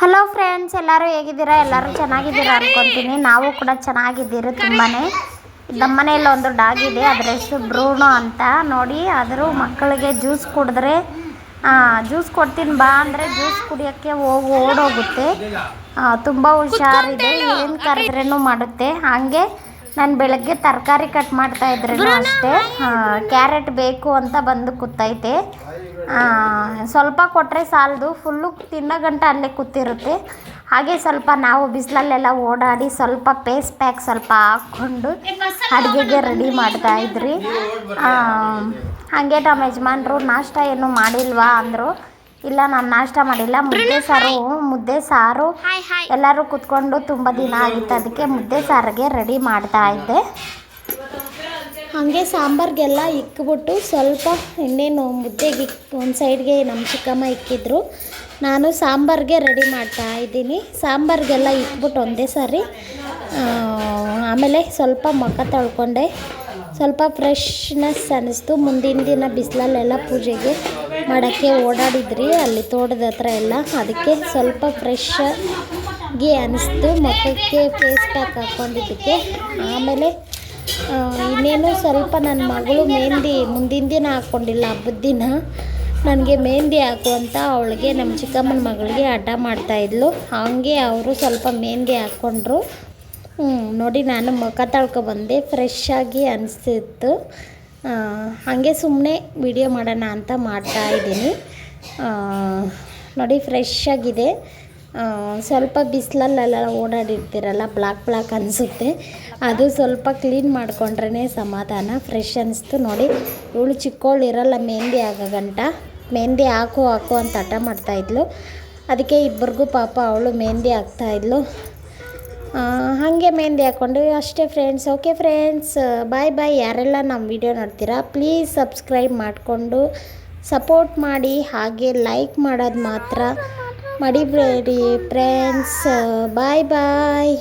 Hello friends ಎಲ್ಲರೂ ಹೇಗಿದ್ದೀರಾ? ಎಲ್ಲರೂ ಚೆನ್ನಾಗಿದ್ದೀರಾ ಅನ್ಕೊತೀನಿ. ನಾವು ಕೂಡ ಚೆನ್ನಾಗಿದ್ದೀರಿ ತುಂಬಾ ಮನೆಯಲ್ಲಿ ಒಂದು ಡಾಗ್ ಇದೆ, ಅದರ ಹೆಸರು ಬ್ರೂನೋ ಅಂತ. ನೋಡಿ, ಆದರೂ ಮಕ್ಕಳಿಗೆ ಜ್ಯೂಸ್ ಕುಡಿದ್ರೆ ಜ್ಯೂಸ್ ಕೊಡ್ತೀನಿ ಬಾ ಅಂದರೆ ಜ್ಯೂಸ್ ಕುಡಿಯೋಕ್ಕೆ ಹೋಗಿ, ಓಡೋಗುತ್ತೆ. ತುಂಬ ಹುಷಾರಿದೆ. ಏನು ಕರೆದ್ರೂ ಮಾಡುತ್ತೆ. ಹಾಗೆ ನಾನು ಬೆಳಗ್ಗೆ ತರಕಾರಿ ಕಟ್ ಮಾಡ್ತಾ ಇದ್ರೂ ಅಷ್ಟೇ. ಕ್ಯಾರೆಟ್ ಬೇಕು ಅಂತ ಬಂದು ಕೂತೈತೆ. ಸ್ವಲ್ಪ ಕೊಟ್ಟರೆ ಸಾಲದು. ಫುಲ್ಲು ತಿನ್ನೋ ಗಂಟ ಅಲ್ಲೇ ಕೂತಿರುತ್ತೆ. ಹಾಗೆ ಸ್ವಲ್ಪ ನಾವು ಬಿಸಿಲಲ್ಲೆಲ್ಲ ಓಡಾಡಿ ಸ್ವಲ್ಪ ಪೇಸ್ ಪ್ಯಾಕ್ ಸ್ವಲ್ಪ ಹಾಕ್ಕೊಂಡು ಅಡುಗೆಗೆ ರೆಡಿ ಮಾಡ್ತಾ ಇದ್ರಿ. ಹಾಗೆ ನಮ್ಮ ಯಜಮಾನ್ರು ನಾಷ್ಟ ಏನು ಮಾಡಿಲ್ವಾ ಅಂದರು. ಇಲ್ಲ ನಾನು ನಾಷ್ಟ ಮಾಡಿಲ್ಲ. ಮುದ್ದೆ ಸಾರು ಮುದ್ದೆ ಸಾರು. ಎಲ್ಲರೂ ಕುತ್ಕೊಂಡು ತುಂಬ ದಿನ ಆಗಿತ್ತು ಅದಕ್ಕೆ ಮುದ್ದೆ ಸಾರಿಗೆ ರೆಡಿ ಮಾಡ್ತಾ ಇದ್ದೆ. ಹಾಗೆ ಸಾಂಬಾರಿಗೆಲ್ಲ ಇಕ್ಬಿಟ್ಟು ಸ್ವಲ್ಪ ಇನ್ನೇನು ಮುದ್ದೆಗೆ ಇಕ್, ಒಂದು ಸೈಡ್ಗೆ ನಮ್ಮ ಚಿಕ್ಕಮ್ಮ ಇಕ್ಕಿದ್ರು. ನಾನು ಸಾಂಬಾರಿಗೆ ರೆಡಿ ಮಾಡ್ತಾ ಇದ್ದೀನಿ. ಸಾಂಬಾರಿಗೆಲ್ಲ ಇಕ್ಬಿಟ್ಟು ಒಂದೇ ಸಾರಿ ಆಮೇಲೆ ಸ್ವಲ್ಪ ಮುಖ ತೊಳ್ಕೊಂಡೆ. ಸ್ವಲ್ಪ ಫ್ರೆಶ್ನೆಸ್ ಅನ್ನಿಸ್ತು. ಮುಂದಿನ ದಿನ ಬಿಸಿಲಲ್ಲೆಲ್ಲ ಪೂಜೆಗೆ ಮಾಡೋಕ್ಕೆ ಓಡಾಡಿದ್ರಿ, ಅಲ್ಲಿ ತೋಟದ ಹತ್ರ ಎಲ್ಲ. ಅದಕ್ಕೆ ಸ್ವಲ್ಪ ಫ್ರೆಶ್ ಆಗಿ ಅನ್ನಿಸ್ತು. ಮುಖಕ್ಕೆ ಫೇಸ್ ಪ್ಯಾಕ್ ಹಾಕ್ಕೊಂಡಿದ್ದಕ್ಕೆ ಆಮೇಲೆ ಇನ್ನೇನು ಸ್ವಲ್ಪ ನನ್ನ ಮಗಳು ಮೆಹಂದಿ ಮುಂದಿನ ದಿನ ಹಾಕ್ಕೊಂಡಿಲ್ಲ ಹಬ್ಬದ ದಿನ. ನನಗೆ ಮೆಹಂದಿ ಹಾಕು ಅಂತ ಅವಳಿಗೆ ನಮ್ಮ ಚಿಕ್ಕಮ್ಮನ ಮಗಳಿಗೆ ಹಠ ಮಾಡ್ತಾಯಿದ್ಲು ಹಾಗೆ ಅವರು ಸ್ವಲ್ಪ ಮೆಹಂದಿ ಹಾಕ್ಕೊಂಡ್ರು ನೋಡಿ ನಾನು ಮುಖ ಬಂದೆ. ಫ್ರೆಶ್ ಆಗಿ ಅನಿಸ್ತಿತ್ತು. ಹಾಗೆ ಸುಮ್ಮನೆ ವಿಡಿಯೋ ಮಾಡೋಣ ಅಂತ ಮಾಡ್ತಾ ಇದ್ದೀನಿ. ನೋಡಿ ಫ್ರೆಶ್ ಆಗಿದೆ. ಸ್ವಲ್ಪ ಬಿಸಿಲಲ್ಲೆಲ್ಲ ಓಡಾಡಿರ್ತೀರಲ್ಲ, ಬ್ಲಾಕ್ ಬ್ಲಾಕ್ ಅನಿಸುತ್ತೆ. ಅದು ಸ್ವಲ್ಪ ಕ್ಲೀನ್ ಮಾಡಿಕೊಂಡ್ರೇ ಸಮಾಧಾನ, ಫ್ರೆಶ್ ಅನಿಸ್ತು ನೋಡಿ. ಇವಳು ಚಿಕ್ಕವಳು ಇರಲ್ಲ ಮೆಹಂದಿ ಆಗೋ ಗಂಟ. ಮೆಹಂದಿ ಹಾಕು ಹಾಕು ಅಂತ ಹಠ ಮಾಡ್ತಾಯಿದ್ಲು ಅದಕ್ಕೆ ಇಬ್ಬರಿಗೂ ಪಾಪ ಅವಳು ಮೆಹಂದಿ ಹಾಕ್ತಾಯಿದ್ಲು ಹಾಗೆ ಮೆಹಂದಿ ಹಾಕ್ಕೊಂಡು, ಅಷ್ಟೇ friends okay friends bye bye ಯಾರೆಲ್ಲ ನಮ್ಮ ವಿಡಿಯೋ ನೋಡ್ತೀರಾ ಪ್ಲೀಸ್ ಸಬ್ಸ್ಕ್ರೈಬ್ ಮಾಡಿಕೊಂಡು ಸಪೋರ್ಟ್ ಮಾಡಿ. ಹಾಗೆ ಲೈಕ್ ಮಾಡೋದು ಮಾತ್ರ. ಮಡಿಬೇಡಿ ಫ್ರೆಂಡ್ಸ್ ಬಾಯ್ ಬಾಯ್